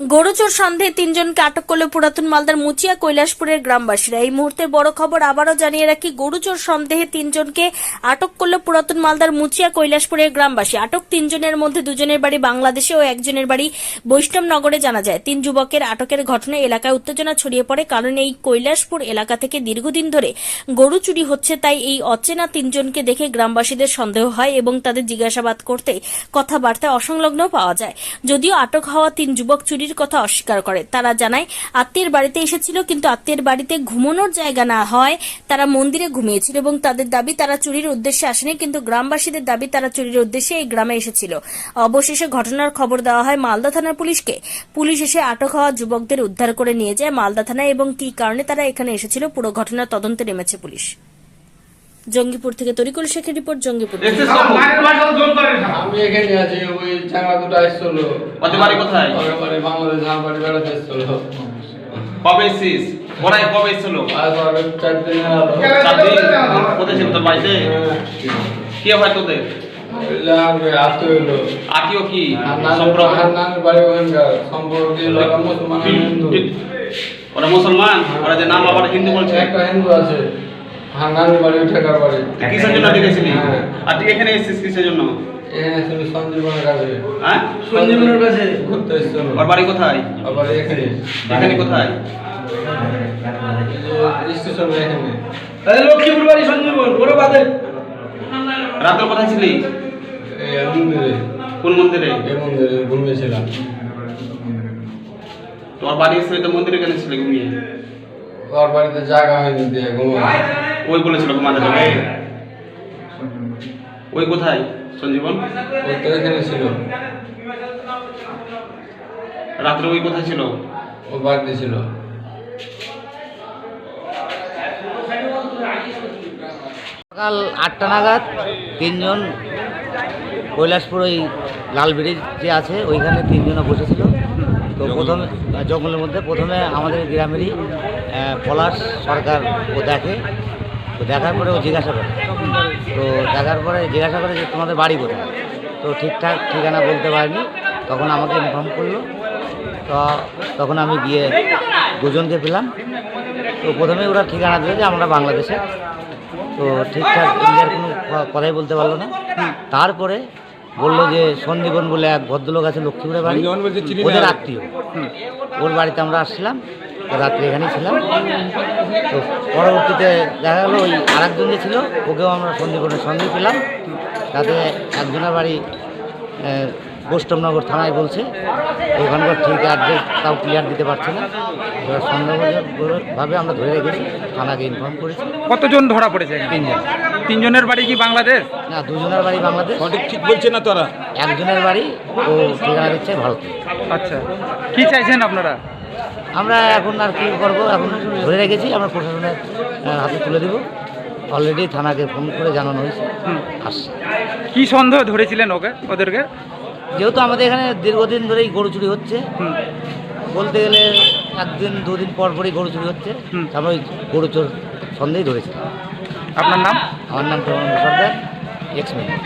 গরুচোর সন্দেহে তিনজনকে আটক করল পুরাতন মালদার মুচিয়া কৈলাসপুরের গ্রামবাসীরা। এই মুহূর্তে বড় খবর আবারও জানিয়ে রাখি, গরুচোর সন্দেহে তিনজনকে আটক করল পুরাতন মালদার মুচিয়া কৈলাসপুরের গ্রামবাসী। আটক তিনজনের মধ্যে দুজনের বাড়ি বাংলাদেশে ও একজনের বাড়ি বৈষ্ণবনগরে জানা যায়। তিন যুবকের আটকের ঘটনায় এলাকায় উত্তেজনা ছড়িয়ে পড়ে, কারণ এই কৈলাসপুর এলাকা থেকে দীর্ঘদিন ধরে গরু চুরি হচ্ছে, তাই এই অচেনা তিনজনকে দেখে গ্রামবাসীদের সন্দেহ হয় এবং তাদের জিজ্ঞাসাবাদ করতে কথাবার্তায় অসংলগ্ন পাওয়া যায়। যদিও আটক হওয়া তিন যুবক চুরির কথা অস্বীকার করে। তারা জানায় আত্মীয়ের বাড়িতে এসেছিল কিন্তু আত্মীয়ের বাড়িতে ঘুমানোর জায়গা না হয় তারা মন্দিরে ঘুমিয়েছিল এবং তাদের দাবি তারা চুরির উদ্দেশ্যে আসেনি কিন্তু গ্রামবাসীদের দাবি তারা চুরির উদ্দেশ্যে এই গ্রামে এসেছিল। অবশেষে ঘটনার খবর দেওয়া হয় মালদা থানার পুলিশকে। পুলিশ এসে আটক হওয়া যুবকদের উদ্ধার করে নিয়ে যায় মালদা থানায় এবং কি কারণে তারা এখানে এসেছিল পুরো ঘটনার তদন্তে নেমেছে পুলিশ। জঙ্গিপুর থেকে তরিকুল শেখের রিপোর্ট জঙ্গিপুর। থেকে। আমি এখানে আছি ওই চাঙ্গা দুটো আসছিল। ওদের বাড়ি কোথায়? ওদের বাড়ি বাংলাদেশ আমার বাড়ি বেড়াতে এসছিল। কবে এসছিস? ওরাই কবে এসছিল? চার দিন চার দিন? কোথায় ছিল তোর বাড়িতে? কে হয় তোদের? আত্মীয় কি? সম্পর্ক? আর হিন্দু। ওরা মুসলমান? ওরা যে নাম আবার হিন্দু বলছে? একটা হিন্দু আছে। হ্যাঁ নানির বাড়ি ঠেকার বাড়ি। কিসের জন্য ডেকেছিলি হ্যাঁ। আর তুই এখানে এসেছিস কিসের জন্য? এখানে ছিল সঞ্জীবনের কাছে। হ্যাঁ? সঞ্জীবনের কাছে? ঘুরতে এসছিল ওর বাড়ি কোথায়? আবার এখানে। এখানে কোথায়? স্টেশনে এখানে। লক্ষ্মীপুর বাড়ি সঞ্জীবন ওরা বাদে রাতের কোথায় ছিলি? মন্দিরে। কোন মন্দিরে? এই মন্দিরে ঘুমিয়েছিলাম। তোর বাড়ি এসে তো মন্দিরে কেন ছিলি ঘুমিয়ে? ওর বাড়িতে জায়গা হয়নি দিয়ে ঘুমাই ওই বলেছিল ঘুমাতে যাবে ওই কোথায়? সঞ্জীবন? ও তো এখানে ছিল। রাত্রে ওই কোথায় ছিল? ও বাড়িতে ছিল। সকাল আটটা নাগাদ তিনজন কৈলাসপুর ওই লাল ব্রিজ যে আছে ওইখানে তিনজনে বসেছিল। তো প্রথমে জঙ্গলের মধ্যে প্রথমে আমাদের গ্রামেরই পলাশ সরকার ও দেখে। তো দেখার পরে ও জিজ্ঞাসা করে। তো দেখার পরে জিজ্ঞাসা করে যে তোমাদের বাড়ি কোথায়? তো ঠিকঠাক ঠিকানা বলতে পারিনি। তখন আমাকে ইনফর্ম করল। তো তখন আমি গিয়ে দুজনকে পেলাম। তো প্রথমে ওরা ঠিকানা দিল যে আমরা বাংলাদেশে। তো ঠিকঠাক ইন্ডিয়ার কোনো কথাই বলতে পারল না। তারপরে বলল যে সন্দীপন বলে এক ভদ্রলোক আছে লক্ষ্মীপুরে বাড়ি। ওদের আত্মীয়। ওর বাড়িতে আমরা আসছিলাম। রাত্রে এখানেই ছিলাম। তো পরবর্তীতে দেখা গেলো ওই আরেকজন যে ছিল ওকেও আমরা সন্দীপনের সঙ্গে পেলাম। তাতে একজনের বাড়ি বৈষ্ণবনগর থানায় বলছে ওখানকার ঠিক অ্যাড্রেস তাও ক্লিয়ার দিতে পারছে না। এবার সন্দেহভাবে আমরা ধরে রেখেছি থানাকে ইনফর্ম করেছি। কতজন ধরা পড়েছে তিনজন। তিনজনের বাড়ি কি বাংলাদেশ? না দুজনের বাড়ি বাংলাদেশ। সঠিক ঠিক বলছে না তোরা? একজনের বাড়ি ও ঠিকানা দিচ্ছে ভারতে। আচ্ছা। কি চাইছেন আপনারা? আমরা এখন আর কি করব? এখন ধরে রেখেছি আমরা প্রশাসনের হাতে তুলে দেবো। অলরেডি থানাকে ফোন করে জানানো হয়েছে। আসছে। কি সন্দেহ ধরেছিলেন ওকে ওদেরকে? যেহেতু আমাদের এখানে দীর্ঘদিন ধরেই গরু চুরি হচ্ছে। বলতে গেলে একদিন দুদিন পর পরই গরু চুরি হচ্ছে। তারপর ওই গরু চোর সন্দেহই ধরেছিলাম আপনার নাম? আমার নাম তরুণ সর্দার এক্স মেম্বার